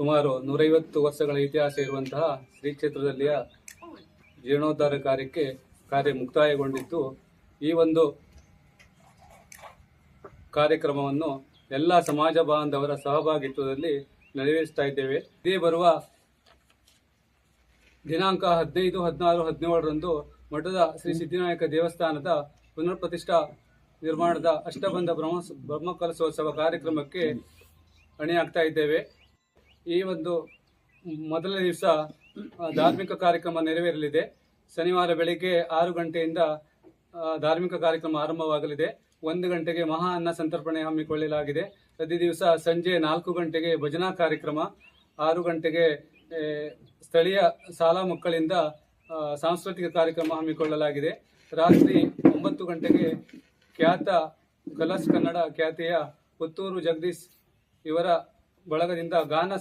ಸುಮಾರು ನೂರೈವತ್ತು ವರ್ಷಗಳ ಇತಿಹಾಸ ಇರುವಂತಹ ಶ್ರೀ ಕ್ಷೇತ್ರದಲ್ಲಿಯ ಜೀರ್ಣೋದ್ಧಾರ ಕಾರ್ಯಕ್ಕೆ ಕಾರ್ಯ ಮುಕ್ತಾಯಗೊಂಡಿದ್ದು, ಈ ಒಂದು ಕಾರ್ಯಕ್ರಮವನ್ನು ಎಲ್ಲ ಸಮಾಜ ಬಾಂಧವರ ಸಹಭಾಗಿತ್ವದಲ್ಲಿ ನೆರವೇರಿಸ್ತಾ ಇದ್ದೇವೆ. ಇದೇ ಬರುವ ದಿನಾಂಕ ಹದಿನೈದು, ಹದಿನಾರು, ಹದಿನೇಳರಂದು ಮಠದ ಶ್ರೀ ಸಿದ್ಧಿನಾಯಕ ದೇವಸ್ಥಾನದ ಪುನರ್ ಪ್ರತಿಷ್ಠಾ ನಿರ್ಮಾಣದ ಅಷ್ಟಬಂಧ ಬ್ರಹ್ಮ ಬ್ರಹ್ಮಕಲಶೋತ್ಸವ ಕಾರ್ಯಕ್ರಮಕ್ಕೆ ಅಣಿಯಾಗ್ತಾ ಇದ್ದೇವೆ. ಈ ಒಂದು ಮೊದಲನೇ ದಿವಸ ಧಾರ್ಮಿಕ ಕಾರ್ಯಕ್ರಮ ನೆರವೇರಲಿದೆ. ಶನಿವಾರ ಬೆಳಿಗ್ಗೆ ಆರು ಗಂಟೆಯಿಂದ ಧಾರ್ಮಿಕ ಕಾರ್ಯಕ್ರಮ ಆರಂಭವಾಗಲಿದೆ. ಒಂದು ಗಂಟೆಗೆ ಮಹಾ ಅನ್ನ ಸಂತರ್ಪಣೆ ಹಮ್ಮಿಕೊಳ್ಳಲಾಗಿದೆ. ಪ್ರತಿ ದಿವಸ ಸಂಜೆ ನಾಲ್ಕು ಗಂಟೆಗೆ ಭಜನಾ ಕಾರ್ಯಕ್ರಮ, ಆರು ಗಂಟೆಗೆ ಸ್ಥಳೀಯ ಶಾಲಾ ಮಕ್ಕಳಿಂದ ಸಾಂಸ್ಕೃತಿಕ ಕಾರ್ಯಕ್ರಮ ಹಮ್ಮಿಕೊಳ್ಳಲಾಗಿದೆ. ರಾತ್ರಿ ಒಂಬತ್ತು ಗಂಟೆಗೆ ಖ್ಯಾತ ಕಲರ್ಸ್ ಕನ್ನಡ ಖ್ಯಾತಿಯ ಪುತ್ತೂರು ಜಗದೀಶ್ ಇವರ ಬಳಗದಿಂದ ಗಾನ